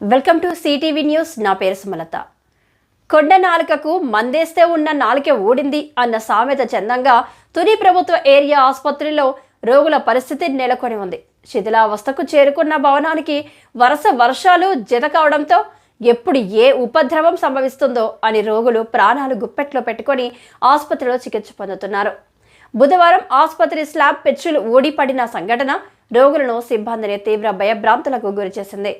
Welcome to CTV news. నా పేరు సుమలత. కొండ నాలుకకు మందేస్తే ఉన్న నాలుకే ఊడింది అన్న సామెత చందంగా తుని ప్రభుత్వ ఏరియా ఆసుపత్రిలో రోగుల పరిస్థితి నెలకొని ఉంది. శిథిలావస్థకు చేరుకున్న భవనానికి వరుస వర్షాలు జత కావడంతో ఎప్పుడు ఏ ఉపద్రవం సంభవిస్తుందో అని రోగులు ప్రాణాలు గుప్పెట్లో పెట్టుకొని ఆసుపత్రిలో చికిత్స పొందుతున్నారు. బుధవారం ఆసుపత్రి స్లాబ్ పెచ్చులు ఊడిపడిన సంఘటన రోగులను సిబ్బందిని తీవ్ర భయభ్రాంతులకు గురిచేసింది.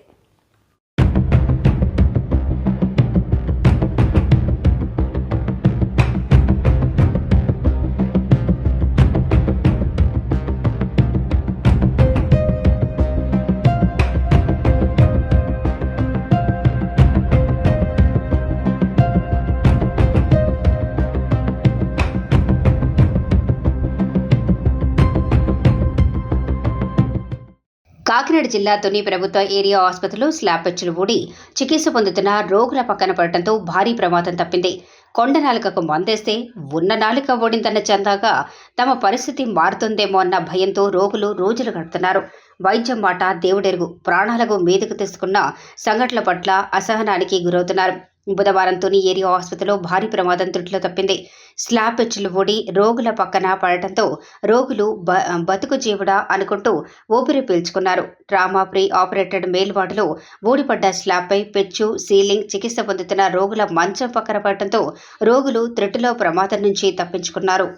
కాకినాడ జిల్లా తుని ప్రభుత్వ ఏరియా ఆసుపత్రిలో స్లాబ్ పెచ్చులు ఊడి చికిత్స పొందుతున్న రోగుల పక్కన పడటంతో భారీ ప్రమాదం తప్పింది. కొండ నాలుకకు మందేస్తే ఉన్న నాలుక ఓడిందన్న చందాగా తమ పరిస్థితి మారుతుందేమో అన్న భయంతో రోగులు రోజులు గడుపుతున్నారు. వైద్యం మాట దేవుడెరుగు. ప్రాణాలకు మీదకు తెచ్చుకున్న సంఘటనల పట్ల అసహనానికి గురవుతున్నారు. బుధవారం తుని ఏరియా ఆసుపత్రిలో భారీ ప్రమాదం త్రుటిలో తప్పింది. స్లాబ్ పెచ్చులు ఊడి రోగుల పక్కన పడటంతో రోగులు బ బతుకు జీవుడా అనుకుంటూ ఊపిరి పీల్చుకున్నారు. ట్రామా ప్రీ ఆపరేటెడ్ మేల్వార్డులో ఊడిపడ్డ స్లాబ్పై పెచ్చు సీలింగ్ చికిత్స పొందుతున్న రోగుల మంచం పక్కన పడటంతో రోగులు త్రుటిలో ప్రమాదం నుంచి తప్పించుకున్నారు.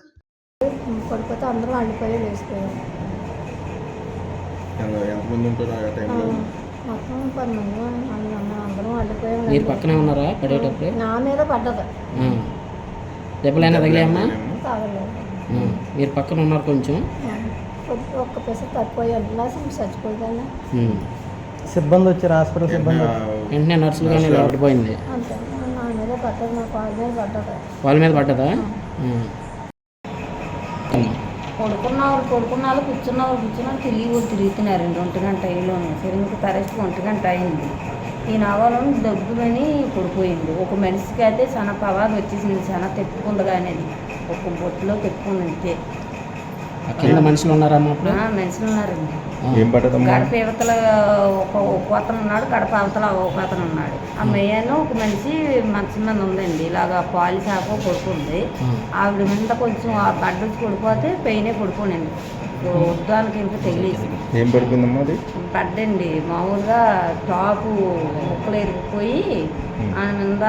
పడిపోతే అందరూ ఎంతమంది ఉంటారు ఆ ఆ, టైంలో మొత్తం పది మంది అందరం మీరు పక్కనే ఉన్నారా పడేటప్పుడు? నా మీద పడ్డది. దెబ్బలైనా తగిలాయమ్మా? తాగలేదు. మీరు పక్కన ఉన్నారు కొంచెం. ఒక్క పెస చచ్చిపోయిందా ఉమ్. సిబ్బంది వచ్చారు హాస్పిటల్ సిబ్బంది. వెంటనే నర్సులు కానీ పడిపోయింది వాళ్ళ మీద పడ్డదా. ఆ. అమ్మా. పడుకున్న వాళ్ళు పడుకున్న వాళ్ళు కూర్చున్న వాళ్ళు కూర్చున్న వాళ్ళు తిరిగి వాళ్ళు తిరుగుతున్నారండి ఒంటి గంట అయ్యలోను సరిగ్గా తరచి ఒంటి గంట అయింది ఈ నవలం దగ్గులని పడిపోయింది ఒక మనిషికి అయితే చాలా పవాలు వచ్చేసింది చాలా అది ఒక బొట్టులో తెప్పుకుంది అంతే మనుషులు ఉన్నారమ్మా ఆ, మనుషులు ఉన్నారండి. ఏం పట్టదమ్మా గడప యువతల ఒక ఒక అతను ఉన్నాడు గడప అవతల ఒక అతను ఉన్నాడు. ఆ మెయ్యను ఒక మనిషి మంచం మీద ఉందండి. ఇలాగా పాలి చేప పడుకుంది ఆ. ఆవిడ మీద కొంచెం ఆ గడ్డ వచ్చి పడిపోతే పెయినే పడిపోనండి ఉద్దానికి ఇంకా తగిలేసి ఏం అది? పడ్డండి మామూలుగా టాపు ముక్కలు ఎరిగిపోయి మీద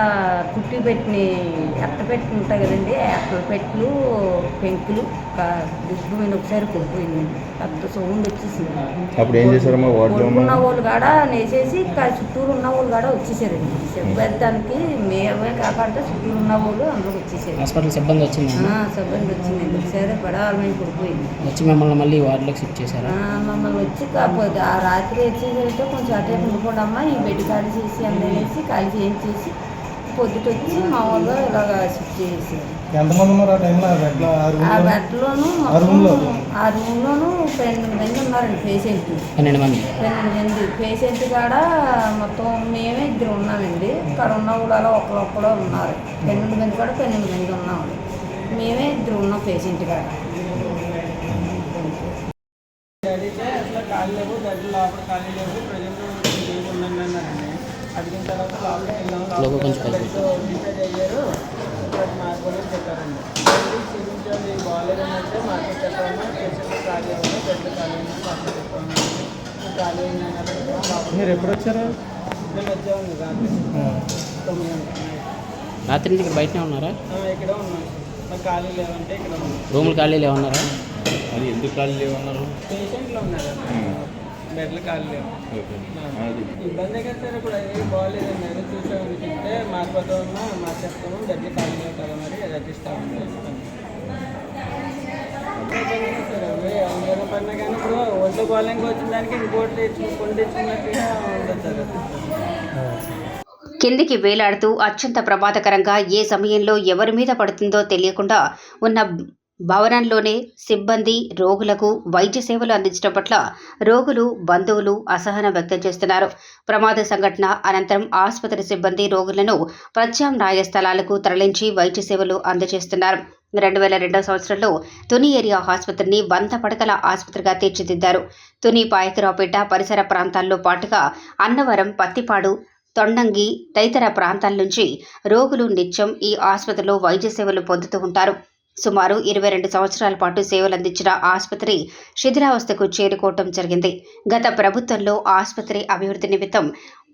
చుట్టి పెట్టిన ఎట్ట పెట్టి ఉంటాయి కదండి ఎట్ల పెట్లు పెంకులు దిగ్గు మీద ఒకసారి పడిపోయిందండి పెద్ద సౌండ్ వచ్చేసింది. అప్పుడు ఏం చేశారమ్మా అమ్మా వాళ్ళు కాడ నేసేసి చుట్టూరు ఉన్న వాళ్ళు కాడ వచ్చేసారండి. సిబ్బందానికి మేమే కాకుండా చుట్టూరు ఉన్న వాళ్ళు అందులోకి వచ్చేసారు. హాస్పిటల్ సిబ్బంది వచ్చిందమ్మా ఆ, సిబ్బంది వచ్చిందండి. ఒకసారి మీద పడిపోయింది. వచ్చి మిమ్మల్ని మళ్ళీ వార్డులోకి షిఫ్ట్ చేశారా? ఆ, మమ్మల్ని వచ్చి కాకపోతే ఆ రాత్రి వచ్చేసరికి కొంచెం అటే ఉండిపోడమ్మా ఈ బెడ్ ఖాళీ చేసి అందరేసి ఖాళీ చేయించేసి పొద్దుట వచ్చి మామూలుగా ఇలాగ షిఫ్ట్ చేసేసారు ఎంతమంది ఉన్నారు ఆ టైంలో? ఆ బెడ్లో? ఆ ఆ రూమ్లో బెడ్లోను ఆ రూమ్లో? ఆ రూమ్లోను పన్నెండు మంది ఉన్నారండి పేషెంట్ పన్నెండు మంది? పన్నెండు మంది. పేషెంట్ కాడ మొత్తం మేమే ఇద్దరు ఉన్నామండి. ఇక్కడ ఉన్న వాళ్ళు అలా ఒకరొక్కడే ఉన్నారు. పన్నెండు మంది కూడా పన్నెండు మంది ఉన్నాము. మేమే ఇద్దరు ఉన్నాం పేషెంట్ కాడ. అడిగితే అసలు ఖాళీ లేవు లోపల ఖాళీ లేవు ప్రజెంట్ ఉందండి అన్నారండి అడిగిన తర్వాత లోపలికి డిసైడ్ అయ్యారు. చెప్పారండి. బాగాలేదని అంటే చెప్పాము పేషెంట్ ఖాళీ బెడ్ ఖాళీ అయింది చెప్పాము. ఖాళీ మీరు ఎప్పుడు వచ్చారు? మేము వచ్చాము రాత్రి. తొమ్మిది గంటలకు. రాత్రి నుంచి ఇక్కడ బయటనే ఉన్నారా? ఆ, ఇక్కడ ఉన్నాం. ఖాళీ లేవంటే ఇక్కడ ఉన్నాం. రూములు ఖాళీలు ఏమన్నారా అది ఎందుకు ఖాళీ లేవన్నారు? పేషెంట్లు ఉన్నారు అది. ఇబ్బంది కదా సార్ ఇప్పుడు అది చూసామని చెప్తే మార్చేస్తాము లేవు కదా మరి అది అడ్జిస్తామని సార్ అవి అందులో పడినా కానీ ఇప్పుడు ఒంట్లో బాగాలేక వచ్చిన దానికి ఇంకోటి తెచ్చు కొని తెచ్చుకున్నట్టుగా ఉండదు సార్. కిందికి వేలాడుతూ అత్యంత ప్రమాదకరంగా ఏ సమయంలో ఎవరి మీద పడుతుందో తెలియకుండా ఉన్న భవనంలోనే సిబ్బంది రోగులకు వైద్య సేవలు అందించడం పట్ల రోగులు బంధువులు అసహనం వ్యక్తం చేస్తున్నారు. ప్రమాద సంఘటన అనంతరం ఆసుపత్రి సిబ్బంది రోగులను ప్రత్యామ్నాయ స్థలాలకు తరలించి వైద్య సేవలు అందజేస్తున్నారు. రెండు వేల రెండవ సంవత్సరంలో తుని ఏరియా ఆసుపత్రిని వంద పడకల ఆసుపత్రిగా తీర్చిదిద్దారు. తుని పాయకరావుపేట పరిసర ప్రాంతాల్లో పాటుగా అన్నవరం పత్తిపాడు తొండంగి తదితర ప్రాంతాల నుంచి రోగులు నిత్యం ఈ ఆసుపత్రిలో వైద్య సేవలు పొందుతూ ఉంటారు. సుమారు ఇరవై రెండు సంవత్సరాల పాటు సేవలందించిన ఆసుపత్రి శిథిలావస్థకు చేరుకోవటం జరిగింది. గత ప్రభుత్వంలో ఆసుపత్రి అభివృద్ధి నిమిత్తం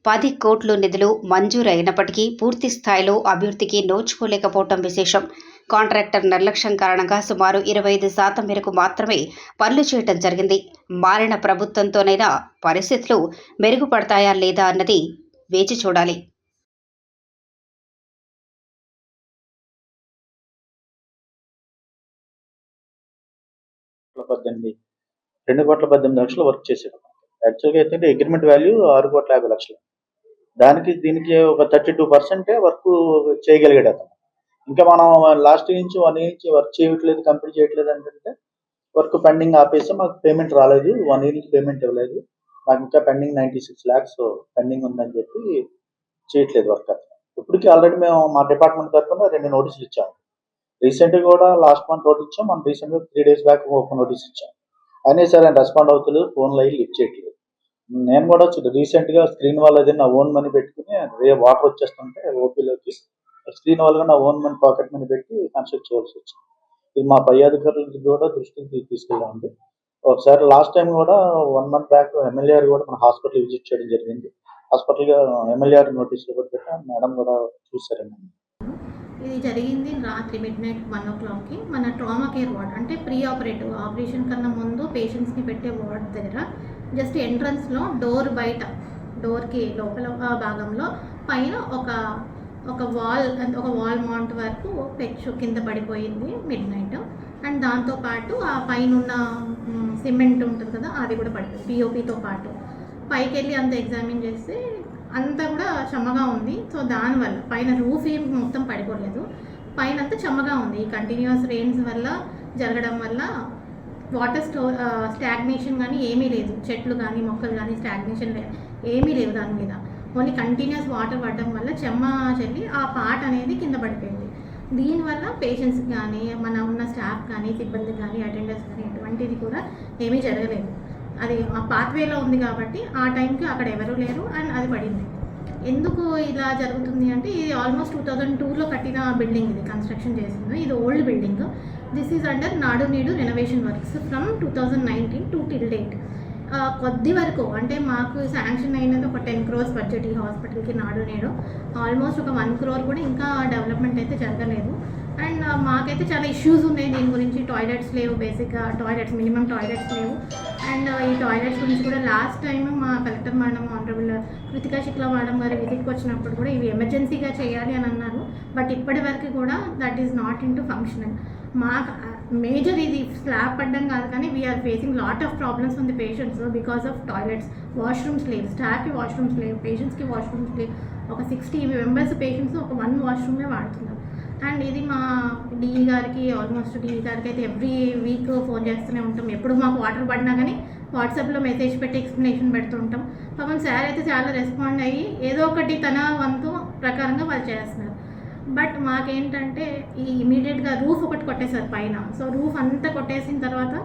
పది కోట్లు నిధులు మంజూరు అయినప్పటికీ పూర్తి స్థాయిలో అభివృద్ధికి నోచుకోలేకపోవటం విశేషం. కాంట్రాక్టర్ నిర్లక్ష్యం కారణంగా సుమారు ఇరవై ఐదు శాతం మేరకు మాత్రమే పనులు చేయటం జరిగింది. మారిన ప్రభుత్వంతోనైనా పరిస్థితులు మెరుగుపడతాయా లేదా అన్నది వేచి చూడాలి. రెండు కోట్ల పద్దెనిమిది లక్షలు వర్క్ చేశాడు. యాక్చువల్గా అయితే అగ్రిమెంట్ వాల్యూ ఆరు కోట్ల యాభై లక్షలు. దానికి దీనికి ఒక థర్టీ టూ పర్సెంటే వర్క్ చేయగలిగాడు అతను. ఇంకా మనం లాస్ట్ నుంచి వన్ ఇయర్ నుంచి వర్క్ చేయట్లేదు కంప్లీట్ చేయట్లేదు అంటే వర్క్ పెండింగ్ ఆపేసి మాకు పేమెంట్ రాలేదు. వన్ ఇయర్ నుంచి పేమెంట్ ఇవ్వలేదు. నాకు ఇంకా pending ninety six lakhs pending ఉందని చెప్పి చేయట్లేదు వర్క్ అతను. ఇప్పటికీ ఆల్రెడీ మేము మా డిపార్ట్మెంట్ తరఫున రెండు నోటీసులు ఇచ్చాము. రీసెంట్గా కూడా లాస్ట్ మంత్ ఒకటి ఇచ్చాం. మనం రీసెంట్గా త్రీ డేస్ బ్యాక్ ఒక నోటీస్ ఇచ్చాం. అయినా సరే ఆయన రెస్పాండ్ అవుతలేదు ఫోన్లో అయ్యి లిఫ్ట్ చేయట్లేదు. నేను కూడా రీసెంట్గా స్క్రీన్ వాళ్ళది నా ఓన్ మనీ పెట్టుకుని రే వాటర్ వచ్చేస్తుంటే ఓపీలోకి స్క్రీన్ వాళ్ళగా నా ఓన్ మనీ పాకెట్ మనీ పెట్టి కన్స్ట్రక్ట్ చేయాల్సి వచ్చింది. ఇది మా పై అధికారులకి కూడా దృష్టికి తీసుకెళ్ళామండి ఒకసారి లాస్ట్ టైం కూడా వన్ మంత్ బ్యాక్ ఎమ్మెల్యే కూడా మన హాస్పిటల్ విజిట్ చేయడం జరిగింది. హాస్పిటల్గా ఎమ్మెల్యే గారు నోటీసులు కూడా పెట్టాం మేడం కూడా చూసారండి ఇది జరిగింది రాత్రి మిడ్ నైట్ వన్ ఓ క్లాక్కి మన ట్రామా కేర్ వార్డ్ అంటే ప్రీ ఆపరేటివ్ ఆపరేషన్ కన్నా ముందు పేషెంట్స్ని పెట్టే వార్డ్ దగ్గర జస్ట్ ఎంట్రన్స్లో డోర్ బయట డోర్కి లోపల భాగంలో పైన ఒక ఒక వాల్ ఒక వాల్ మౌంట్ వరకు పెచ్చు కింద పడిపోయింది మిడ్ నైట్ అండ్ దాంతోపాటు ఆ పైన ఉన్న సిమెంట్ ఉంటుంది కదా అది కూడా పడిపోయింది పిఓపితో పాటు. పైకి వెళ్ళి అంత ఎగ్జామిన్ చేస్తే అంతా కూడా చెమ్మగా ఉంది. సో దానివల్ల పైన రూఫ్ ఏం మొత్తం పడిపోలేదు. పైన అంతా చెమ్మగా ఉంది. ఈ కంటిన్యూస్ రెయిన్స్ వల్ల జరగడం వల్ల వాటర్ స్టోర్ స్టాగ్నేషన్ కానీ ఏమీ లేదు. చెట్లు కానీ మొక్కలు కానీ స్టాగ్నేషన్ ఏమీ లేవు దాని మీద. ఓన్లీ కంటిన్యూస్ వాటర్ పడడం వల్ల చెమ్మ చెల్లి ఆ పాట అనేది కింద పడిపోయింది. దీనివల్ల పేషెంట్స్ కానీ మన ఉన్న స్టాఫ్ కానీ సిబ్బంది కానీ అటెండర్స్ కానీ ఎటువంటిది కూడా ఏమీ జరగలేదు. అది ఆ పాత్వేలో ఉంది కాబట్టి ఆ టైంకి అక్కడ ఎవరు లేరు అండ్ అది పడింది. ఎందుకు ఇలా జరుగుతుంది అంటే ఇది ఆల్మోస్ట్ టూ థౌజండ్ టూలో కట్టిన బిల్డింగ్ ఇది కన్స్ట్రక్షన్ చేసింది. ఇది old building this is under Nadu Nedu renovation works from two thousand nineteen to till date కొద్ది వరకు అంటే మాకు శాంక్షన్ అయినది ఒక టెన్ క్రోర్స్ బడ్జెట్ ఈ హాస్పిటల్కి నాడు నేడు ఆల్మోస్ట్ ఒక వన్ క్రోర్ కూడా ఇంకా డెవలప్మెంట్ అయితే జరగలేదు. అండ్ మాకైతే చాలా ఇష్యూస్ ఉన్నాయి దీని గురించి. టాయిలెట్స్ లేవు బేసిక్గా టాయిలెట్స్ మినిమం టాయిలెట్స్ లేవు. అండ్ uh, ఈ టాయిలెట్స్ గురించి కూడా లాస్ట్ టైం మా collector madam honourable Kritika Shukla madam garu విజిట్కి వచ్చినప్పుడు కూడా ఇవి ఎమర్జెన్సీగా చేయాలి అని అన్నారు. బట్ ఇప్పటి వరకు కూడా that is not in to functional మా మేజర్ ఇది స్లాబ్ పడ్డం కాదు కానీ we are facing lot of problems ఉంది patients because of toilets washrooms లేవు స్టాఫ్కి వాష్రూమ్స్ లేవు పేషెంట్స్కి వాష్రూమ్స్ లేవు. ఒక సిక్స్టీ మెంబర్స్ పేషెంట్స్ ఒక వన్ వాష్రూమే వాడుతున్నారు. అండ్ ఇది మా డిఈ గారికి ఆల్మోస్ట్ డిఈ గారికి అయితే ఎవ్రీ వీక్ ఫోన్ చేస్తూనే ఉంటాం. ఎప్పుడు మాకు వాటర్ పడినా కానీ వాట్సాప్లో మెసేజ్ పెట్టి ఎక్స్ప్లెనేషన్ పెడుతుంటాం పాపం సార్ అయితే చాలా రెస్పాండ్ అయ్యి ఏదో ఒకటి తన వంతు ప్రకారంగా వాళ్ళు చేస్తున్నారు. బట్ మాకేంటంటే ఈ ఇమీడియట్గా రూఫ్ ఒకటి కొట్టేశారు పైన. సో రూఫ్ అంతా కొట్టేసిన తర్వాత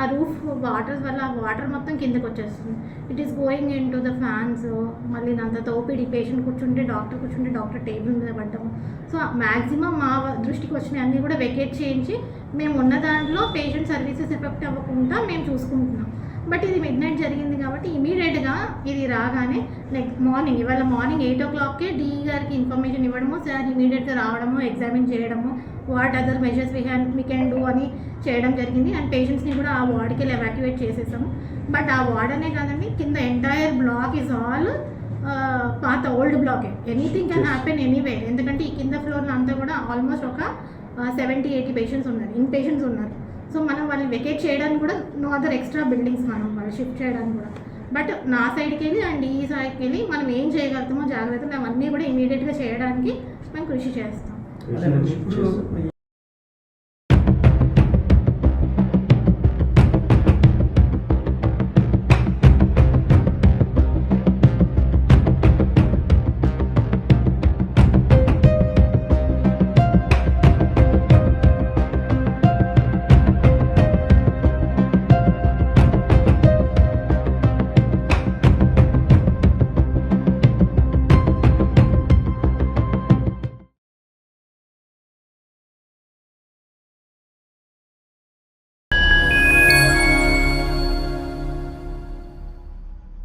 ఆ రూఫ్ వాటర్ వల్ల ఆ వాటర్ మొత్తం కిందకి వచ్చేస్తుంది. It is going in to the fans మళ్ళీ దాంతో ఓపీడీ పేషెంట్ కూర్చుంటే డాక్టర్ కూర్చుంటే డాక్టర్ టేబుల్ మీద పడ్డము. సో మ్యాక్సిమం మా దృష్టికి వచ్చినవి అన్నీ కూడా వెకేట్ చేయించి మేము ఉన్న దాంట్లో పేషెంట్ సర్వీసెస్ ఎఫెక్ట్ అవ్వకుండా మేము చూసుకుంటున్నాం. బట్ ఇది మిడ్ నైట్ జరిగింది కాబట్టి ఇమీడియట్గా ఇది రాగానే నెక్స్ట్ మార్నింగ్ ఇవాళ మార్నింగ్ ఎయిట్ ఓ క్లాక్కే డిఈ గారికి ఇన్ఫర్మేషన్ ఇవ్వడము సార్ ఇమీడియట్గా రావడము ఎగ్జామిన్ చేయడము what other measures we have we can do అని చేయడం జరిగింది. అండ్ పేషెంట్స్ని కూడా ఆ వార్డ్కి వెళ్ళి ఎవాక్యువేట్ చేసేసాము. బట్ ఆ వార్డ్ అనే కాదండి కింద ఎంటైర్ బ్లాక్ ఇస్ ఆల్ పాత ఓల్డ్ బ్లాకే ఎనీథింగ్ కెన్ హ్యాపెన్ ఎనీవే ఎందుకంటే ఈ కింద ఫ్లోర్లో అంతా కూడా ఆల్మోస్ట్ ఒక సెవెంటీ ఎయిటీ పేషెంట్స్ ఉన్నారు. ఇన్ పేషెంట్స్ ఉన్నారు. సో మనం వాళ్ళని వెకేట్ చేయడానికి కూడా నో అదర్ ఎక్స్ట్రా బిల్డింగ్స్ మనం వాళ్ళు షిఫ్ట్ చేయడానికి కూడా. బట్ నా సైడ్కి వెళ్ళి అండ్ ఈ సైడ్కి వెళ్ళి మనం ఏం చేయగలుగుతామో జాగ్రత్తలు అవన్నీ కూడా ఇమీడియట్గా చేయడానికి మేము కృషి చేస్తాం.